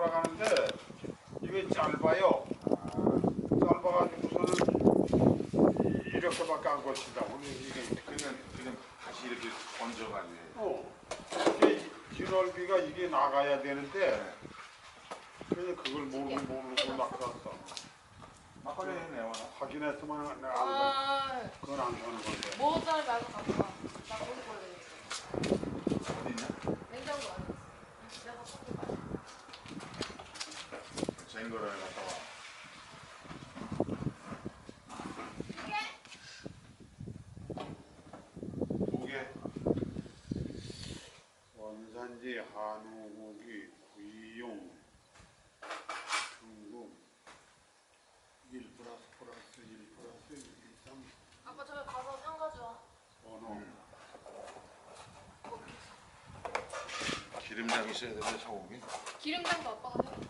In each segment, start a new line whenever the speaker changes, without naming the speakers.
돌아가는데 이게 짧아요. 짧아가지고서는 이렇게밖에 안. 이게
그냥 그냥 다시 이렇게 얹어가지고
어. 이게 진월비가 이게 나가야 되는데 그냥 그걸 모르고 모르고.
막걸리 내와
확인했으면 내가 안
아,
가- 그건 안 사는 건데.
모자를 말고 갖고 와. 나 거기 버려야 되니까.
어디 있냐?
냉장고 안에 있어. 내가 갖고 가.
쟁거를 갖다 와. 두 개.
원산지 한우고기 구이용 중국 1 플러스 플러스 1 플러스 1 3
아빠 저기 가서 상 가져와.
번호
기름장 있어야 되는데 소고기.
기름장도 아빠가 해.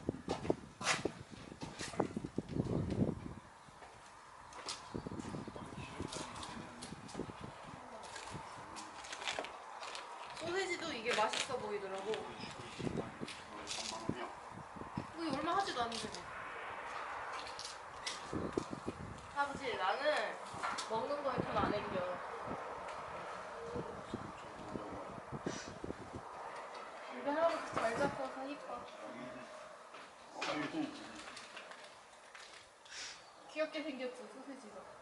소세지도 이게 맛있어 보이더라고.
3만 원이야.
이게 얼마 하지도 않는데. 아버지 나는 먹는 거에 돈 안 아껴. 이거 귀엽게 생겼죠 소세지가.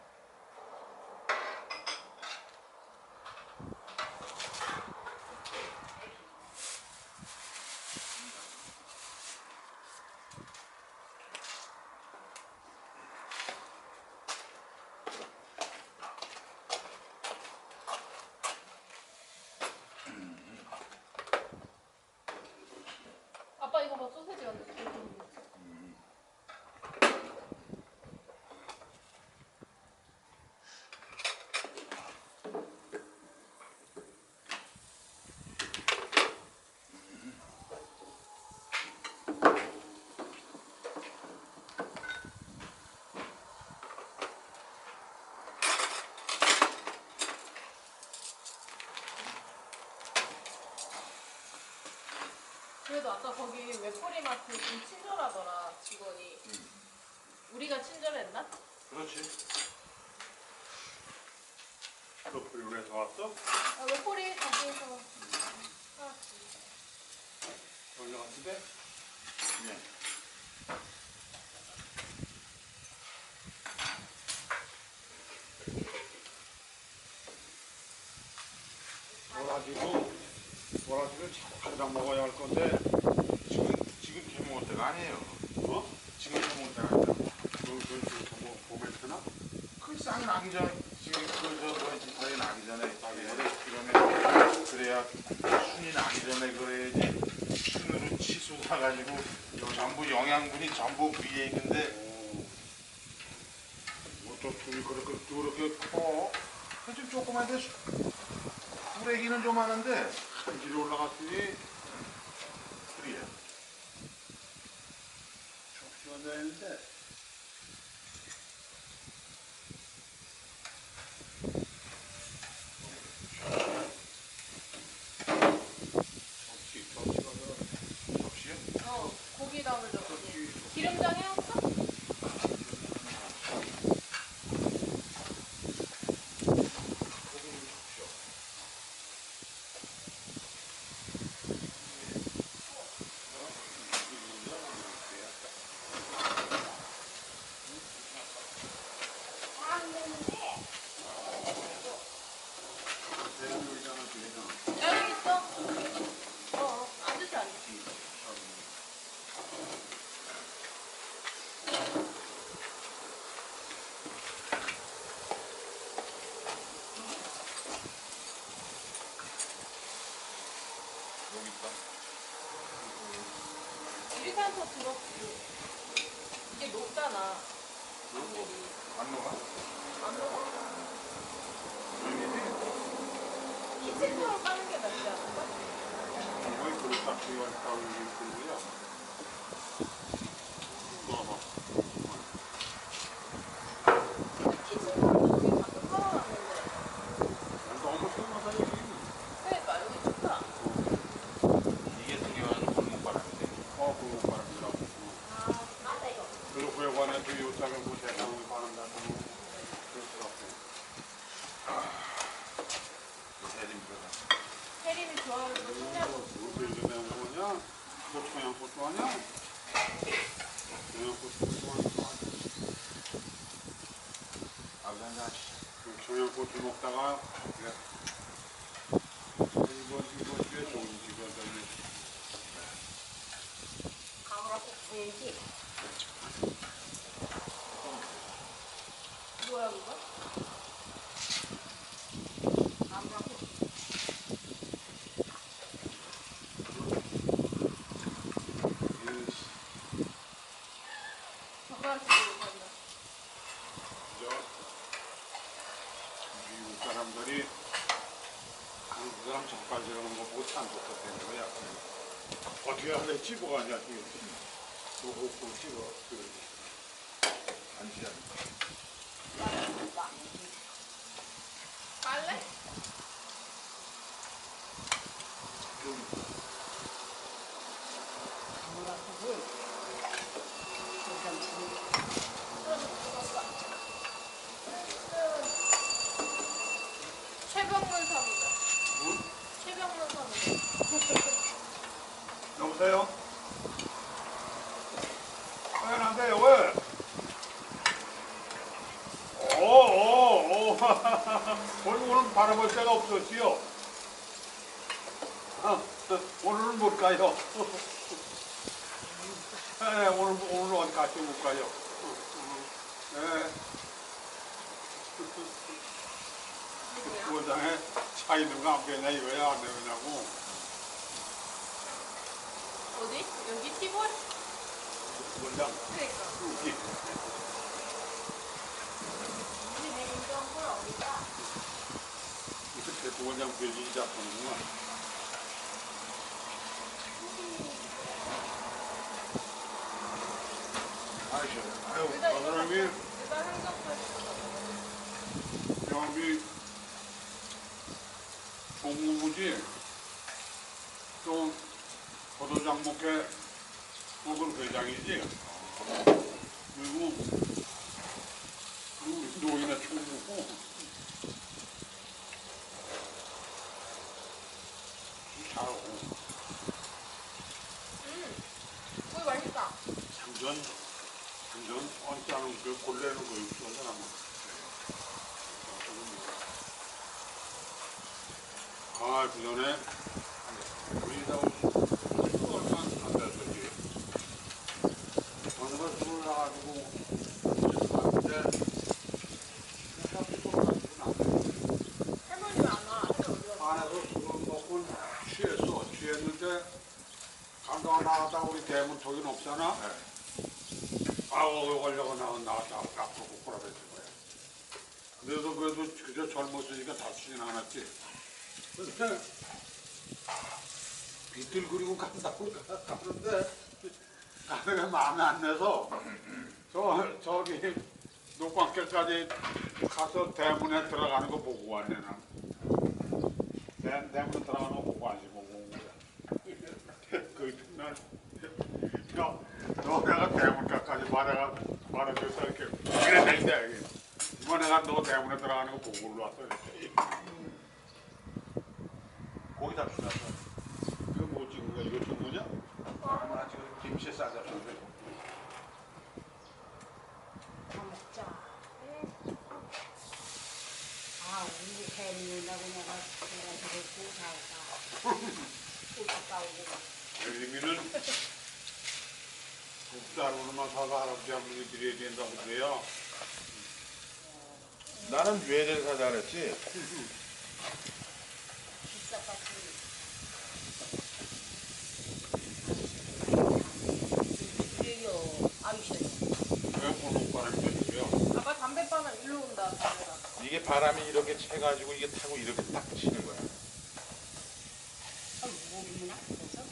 그래도 아까 거기 외포리마트 좀 친절하더라 직원이. 우리가 친절했나?
그렇지.
너 불교에서 왔어?
아, 외포리 거기에서 사왔지.
돌려갔는데
네.
몰아지고 몰아지고 한잔 먹어야 할 건데
지금 지금 캐먹을 때가 아니에요.
어?
지금 캐먹을 때가 아니라.
그그 뭐 봄에 트나?
그싹 나기 전에 지금 그저 뭐지 털이 나기 전에 해야 그러면 그래야 순이 나기 전에 그래야지 순으로 치솟아 가지고 전부 영양분이 전부 위에 있는데
뭐저 둘이 그렇게 그렇게
커. 좀 조그만데 뿌레기는 좀 하는데
한 길이 올라갔으니
그래요.
접시가 되는데 접시 접시가 그
접시요?
어 고기 담을 줬지.
접시
기름장 해왔어? 여기 있어. 어, 어 앉으지 않지.
여기 있다.
유리산소 들었지. 이게 녹잖아. 안들이
안 녹아?
안 녹아. 키친타올 까는 게 낫지 않을까?
왜 그걸 딱 따로 이렇게 거야? 봐봐.
키친타올 여기 가끔 깔아놨는데.
너무 심하다 여기.
그러니까 여기 좋다.
이게 되게 완전 골목바람인데.
어, 그거 바람이라. 뭐 청양고추 아니야? 청양고추 아니야?
아버지 한잔 하시죠.
그 청양고추 먹다가 그래. 이거 이거 뒤에 좋은 집어졌네.
가물하고 보이지? 뭐야 그거? 가물하고 젓가락 쓰고 간다.
저 미국 사람들이 저러는 거 보고 참 좋겠다는 거야. 어떻게 하래 집어가냐 이게. 요거 고 집어. 그
안시야.
빨래?
좀
최병문 사무다. 최병문 사무.
여보세요? 왜 안 돼요? 왜? 오, 오, 오. 오늘, 오늘 바라볼 데가 없었지요? 아, 오늘은 못 가요. 네, 오늘, 오늘 어디 같이 못 가요. 네. 부장에 차 있는 거안 되냐 이거야 안 되냐고.
어디? 여기 티볼?
부장
그러니까.
여기.
우리
이거 대통령 별이 잡히는구나.
아이셔. 아유,
행정부에
여기 종무부지 또 포도장목회 혹은 회장이지. 그리고 그리고 노인의 총무고 잘하고
음. 거기 맛있다.
상전 상전 언짢은 그 골래는 거 있어 사람은. 아, 그 전에 우리 다 얼마 안. 어느 걸 술을 나가지고 갔는데
할머니 안 와. 할머니 어디 갔어?
안에서 술을 먹고 취했어. 취했는데 간다가 나갔다 우리 높잖아. 아우 걸려고 나가 나갔다 앞으로 꼬꾸라졌을 거야. 그래도 그래도 그저 젊었으니까 다치진 않았지. 근데 비틀거리고 간다고 가- 가는데 가다가 마음에 안 내서 저 저기 녹방길까지 가서 대문에 들어가는 거 보고 왔네 난. 대, 대문 들어가는 거 보고 안지 보고 온 거야. 그 날. 너, 너 내가 대문까지 말해가 말해줘서 이렇게 그래 된다 이게. 이거 내가 너 대문에 들어가는 거 보고 올라왔어 이렇게.
고기 잡수다.
이거 뭐 찍은 거야? 이거 찍은 거냐?
얼마나 지금 김치에 싸서 잡수는데.
먹자. 아, 우리 햄이라고 내가 그래가지고 고사오가 고사 싸우고
여기는 국자로만 사서 할아버지 할머니 드려야 된다고 그래요.
나는 외제를 사자 그랬지.
비싸봤지. 그래요. 아이씨.
왜 보는 바람이 되고요?
아빠 담배바는 일로 온다. 담배가.
이게 바람이 이렇게 채가지고 이게 타고 이렇게 딱 치는 거야.
아, 모르구나. 그래서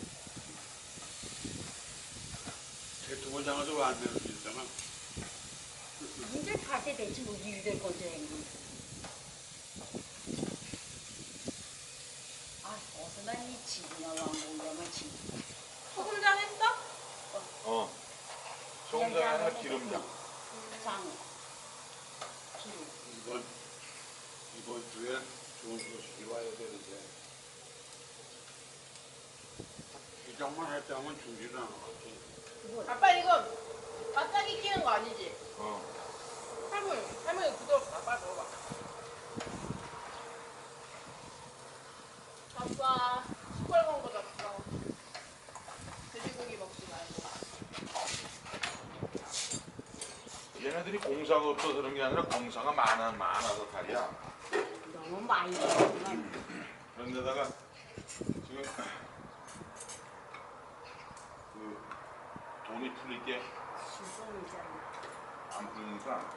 대통령장에서 왜안 내는 수 있잖아.
이제 갈때 대체 뭐 일될 건지 행동. 아, 어서 난이 집이나 왕공장을 집.
소금장 했어?
어. 소금장 하나 기름장.
장. 기름.
이번 이번 주에 좋은 소식이 와야 되는데 시작만 않아.
아빠 이거 바짝이 끼는 거 아니지?
어.
할머니 할머니 부드럽다. 빨리 먹어봐. 아빠 시뻘건 거 잡어. 돼지고기 먹지 말고.
얘네들이 공사가 없어서 그런 게 아니라 공사가 많아, 많아서 탈이야.
너무 많이 먹으면
그런데다가 지금 그 돈이 풀릴 게 안
수성이잖아.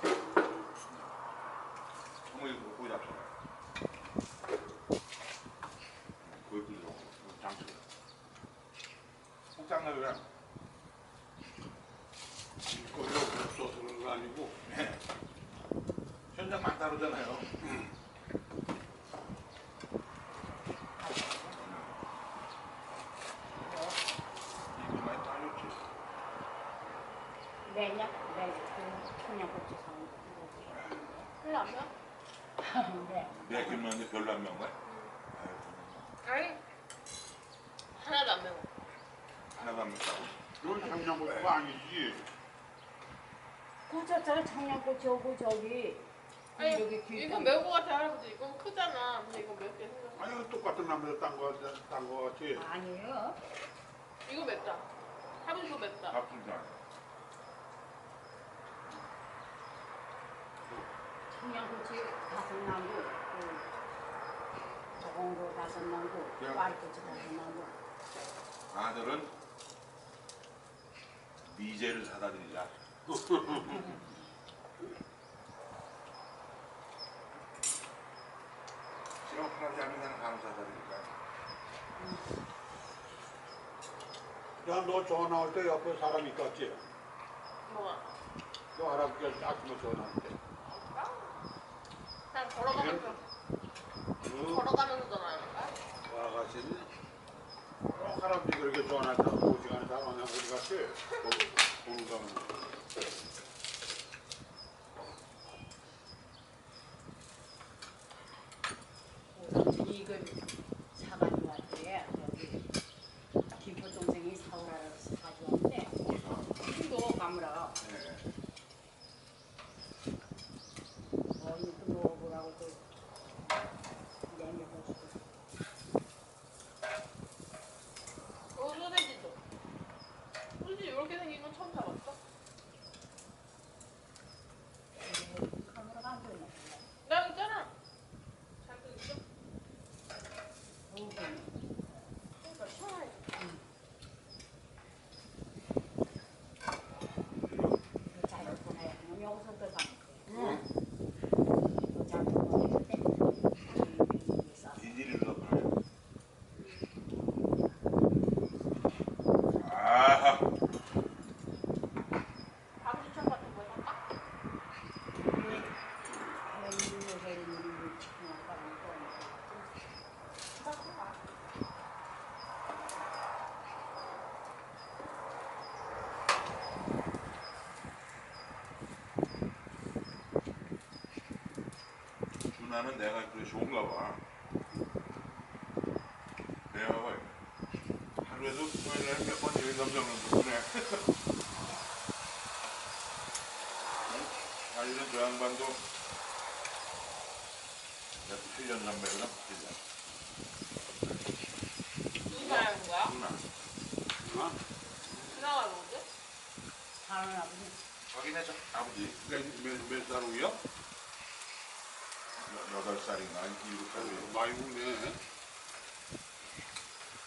풀리니까 어머니 그거 거기 잡숴. 거기 풀려. 장수. 꼭장나 그냥.
거기가 없어서 그런 거 아니고
현장 많다 그러잖아요. 이거 많이 따졌지.
매냐? 매, 그, 청양고추 사는 거.
별로 안 매워?
네.
내가 김는데 별로 안 매운 거야?
아니 하나도 안 매워.
하나도 안 맵다고?
이건 청양고추가 아니지.
고추 저 청양고추하고 저기
아니
여기 귀
이건 매운 거 같아 할아버지. 이건 크잖아. 근데 이건 맵게 생겼어.
아니 이거 똑같은 남자 딴거 딴거 같이.
아니에요.
이거 맵다. 할아버지 이거 맵다.
나쁘지
청양고추 다섯 나무, 그 저건고 다섯 나무,
그냥-
꽈리고추 다섯 나무.
아들은 미제를 사다 드리자. 시험하지 않는 사람 바로 사다 드릴까?
야 너 전화 올 때 옆에 사람 있겠지?
뭐가?
너 할아버지가 아침에 전화할 때.
그냥 걸어가면서
그
걸어가면서 전화할까?
아가씨는 어, 할아버지 그렇게 전화한다고 오지간에 잘 오냐 우리 같이 보는 가면.
이건 사가지고 왔대. 여기 김포 동생이 사오라고 사주었는데 이거 가물어.
네.
어 이거 먹어보라고 또 내밀어주고.
어 소세지도. 소세지 이렇게 생긴 건 처음 잡았어?
카메라가 안 보이네.
나 있잖아. 잠깐 있어.
어, 보이네.
그러니까 시원해.
이거 잘못 보내. 그럼 여기서 또 가. 응. 이거 잘못 보냈을 때 여기 있어.
이질을 넣어봐요. 아하.
바구니천 같은 거 살까?
준하는 내가 그래 좋은가 봐. 내가 봐. 하루에도 토요일날 몇번 일점정을 보내. 사실은 저 양반도 몇 8년 전배거든. 8년.
누구 말하는 거야?
준하.
어?
지나가는 건데?
확인해줘. 아버지.
몇몇 후야?
여- 여덟 살인가 일곱 살이에요.
많이 먹네.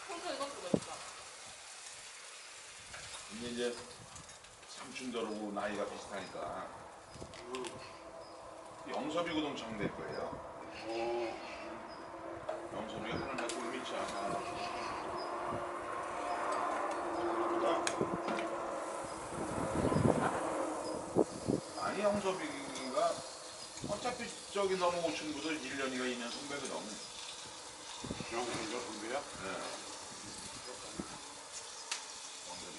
평소 이것도 맵다.
근데 이제 삼촌들하고 나이가 비슷하니까 영섭이 고동창 될 거예요.
어,
영섭이가 하는 데 꿀밑이 아마. 아니 영섭이가 어차피 저기 넘어오신 분들 1년이가 2년 선배거든.
영수가 선배야?
네. 영섭이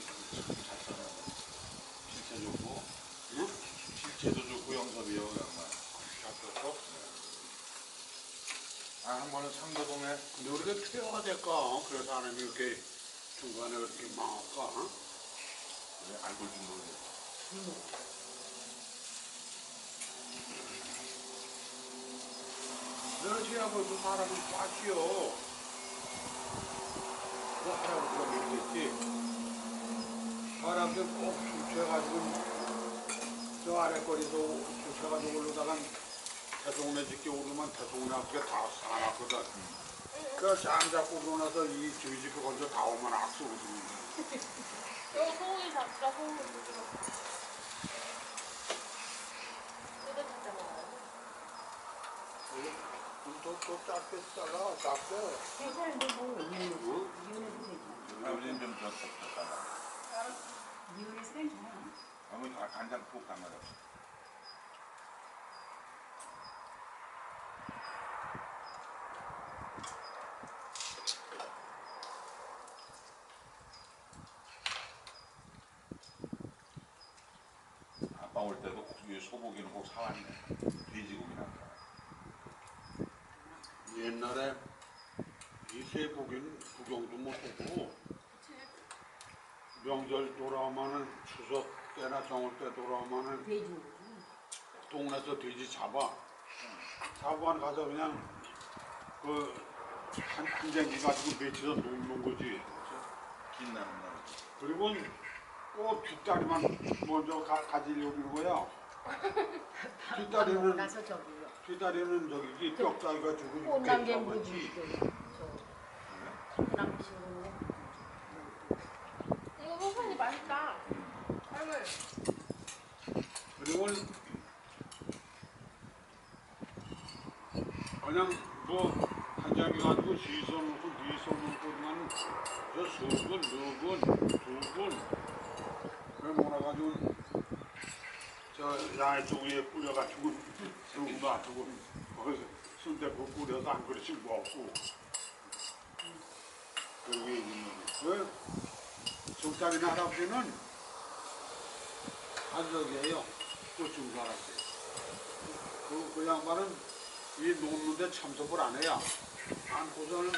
잘 써요. 실체 좋고,
응?
실체도 좋고 영섭이요.
잡혔어?
아, 한 번은 상도동에
근데 우리가 왜 퇴화가 될까? 그래서 사람이 이렇게 중간에 이렇게 망할까?
왜 알고 준 거예요?
너는 지나고도 사람이 빠지요. 그 할아버지가 얘기했지. 사람들 꼭 주체가지고 저 아래 거리도 주체가지고 올라다가 대동네 집게 오르면 대동네 앞에 다 사놨거든. 그 잠자고 일어나서 이 저희 집에 먼저 다 오면 악수 거야.
이거 소고기 잡자 소고기 무지개. 뜯어 잡자 먹어요.
또, 짧게.
괜찮은데
뭐좀 간장 푹. 아빠 올 때도 꼭이 소고기는 꼭 사왔네. 돼지고기나.
옛날에 이세 보기는 구경도 못하고 명절 돌아오면은 추석 때나 정월 때 돌아오면은
돼지.
동네에서 돼지 잡아 잡아 가서 그냥 그한 한 쟁기 가지고 며칠 놓는 거지
긴 나는 날.
그리고 꼭 뒷다리만 먼저 가, 가지려고 거야 뒷다리는
가서 저기 요.
뒷다리는 저기 뼈다리가 주고
꽃남개
이렇게
무지.
잡았지.
저 꽃남개 씌우는
이거 소고기 맛있다. 할머니.
그리고 그냥 뭐한 장이 가지고 시선 놓고 미선 놓고만 저 수분, 누분, 두분 그 몰아가지고 저 양쪽 위에 뿌려가지고 누구 놔두고 거기서 순대국 뿌려서 한 그릇씩 먹고 그게 있는 그 속담이나 할아버지는 한적이에요. 고충 할아버지. 그, 그 양반은 이 놓는데 참석을 안 해요. 안고서는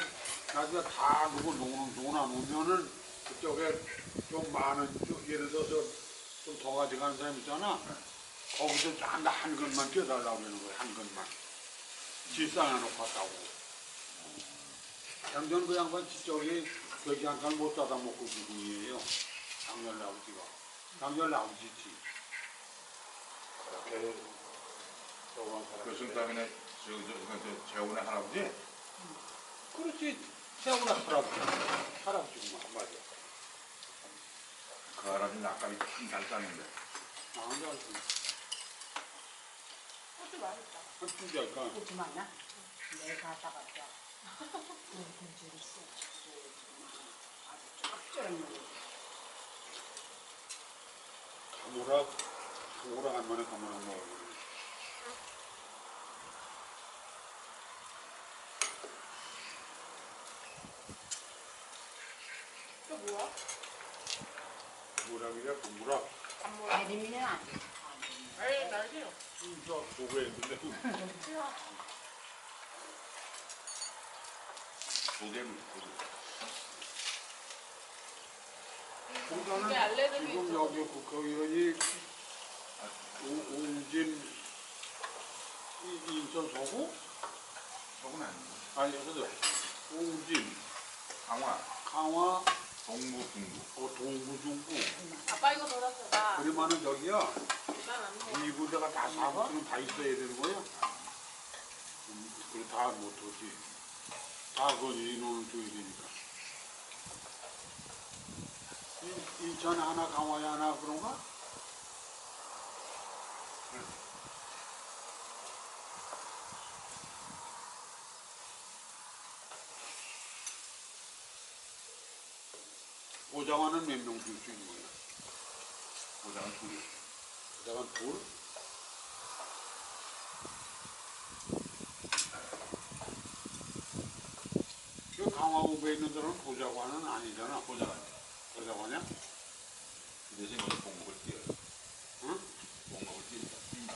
나중에 다 누구 놓는, 놓아놓으면은 그쪽에 좀 많은, 좀 예를 들어서 좀 더 가져가는 사람 있잖아. 거기서 한, 한 것만 떼달라고 그러는 거예요. 한 것만. 집상에 놓고 왔다고. 장전 그 양반 저기 저기 한칸 못 따다 먹고 그분이에요. 장렬 아버지가. 장렬 아버지지. 그렇게 저건 사람.
그 저, 저, 저, 저 재훈의 할아버지?
그렇지. 세우나 할아버지. 할아버지구만. 맞아.
그 할아버지 낙감이 참잘 짜는데.
아, 안 잘.
소주 맛있다.
한 주자니까.
꽃이 많나? 내가 갔다가 또 굴줄 있어. 아주 쫙 쪄있는
가무락, 가무락 한 번에 가무락 먹어.
이거 뭐야? 먹어.
애들이는 안 돼.
아니 날싫 어.
저 보고 했는데.
조개물,
이게 알레르기
지금
있어.
여기 국회의원이 오- 오은진 이- 인천 서구?
저건 아니고.
아니, 그래서 오은진,
강화,
강화,
동부, 중부.
어, 동구, 중구.
아빠 이거. 나.
그러면은 저기야,
난안 먹어.
이 부대가 다 사무실은 다 있어야 되는 거야? 음, 그래, 다 못하지. 다 그건 인원을 줘야 되니까. 인- 인천 하나, 강화에 하나 그런가? 보장하는 몇명 줄 수 있는 거야?
보장은 둘.
보장은 둘? 그 강화국에 있는 데는 보좌관은 아니잖아.
아니야.
보좌관이야?
그 대신 거기 공목을 띄어요.
응?
공목을 띈다. 띈다.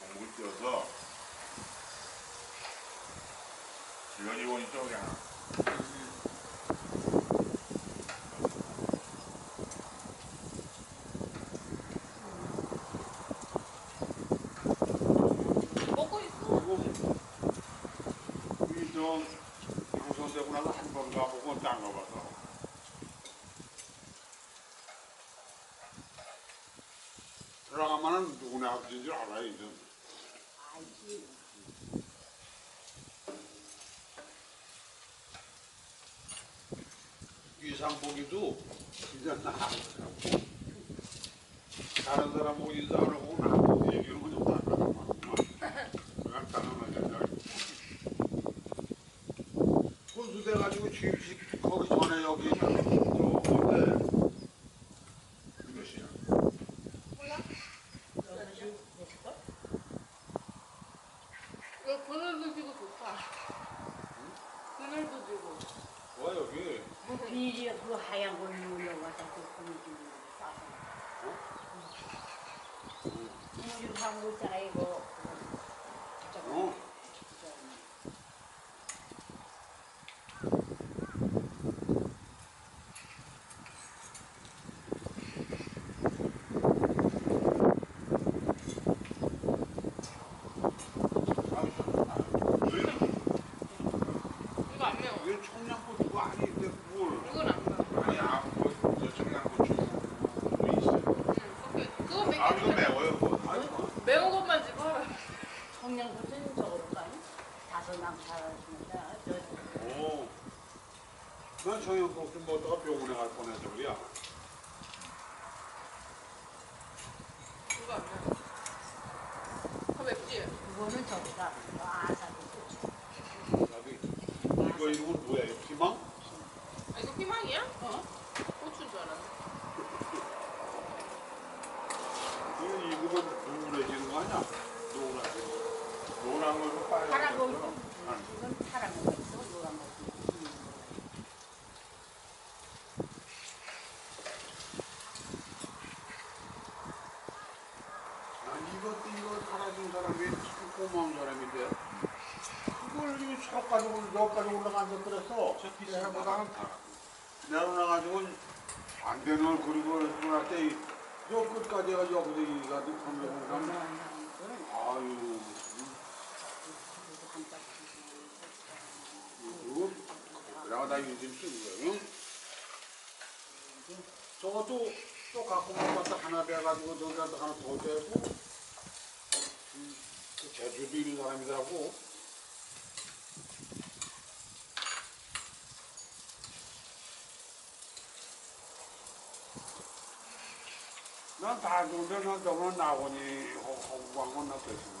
공목을 띄어서
가보고 딴 거 봐서. 들어가면은 누구네 아버지인 줄 알아요, 이제.
알지.
보기도 이제 나 다른 사람 보고 인사를 하고 나 얘기를 다 나가만 그냥 당하면 된다 혼수 돼가지고 취임식 거기 전에 여기 저 어때
몇
그늘도 지고 좋다. 그늘도 지고.
와 여기
비리 그 하얀 걸 물려가지고 그 고무줄 싸서. 있잖아 이거. 저거.
어
저거.
이거 안 매워.
이게 청양고추가 아닌데 뭘
이건 안 매워.
아니야, 뭐, 저 청양고추 뭐 있어요.
응, 오케이. 그거 몇
아,
개
이거 매워요, 그거.
매운 것만 집어라.
청양고추는 저거로 가니? 다섯 남 살았습니다. 저
오. 난 청양고추 먹다가 병원에 갈 뻔해서 그래야
이거 맵지?
그거는 저기가 아사리 고추.
이거 이거 피망?
아, 이거 피망이야? 어. 고추인 줄 알았네.
이거 익으면 누래지는 거 아니야? 노랗게.
노란 거고 빨간
파란 거
거.
있고, 이건 파란 거 있어, 노란 거 있고.
난 이것도 이걸 팔아준 사람이 참 고마운 사람인데 그걸 이석 가지고 몇 가지고 올라간다 그랬어
저 피스
내가 보다는 내려놔가지고 안 되는 걸 그리고 그럴 때여 끝까지 해가 여기서 이가 하면 가면 아유 이거 그래가 나 요즘 쓰는 거예요? 저것도 또 갖고 먹었다 하나 돼가지고 저기다 하나 더 되고 음, 그 제주도 있는 사람이더라고 난다 좋은데 난 저번에 나오니 허구한 건나 됐습니다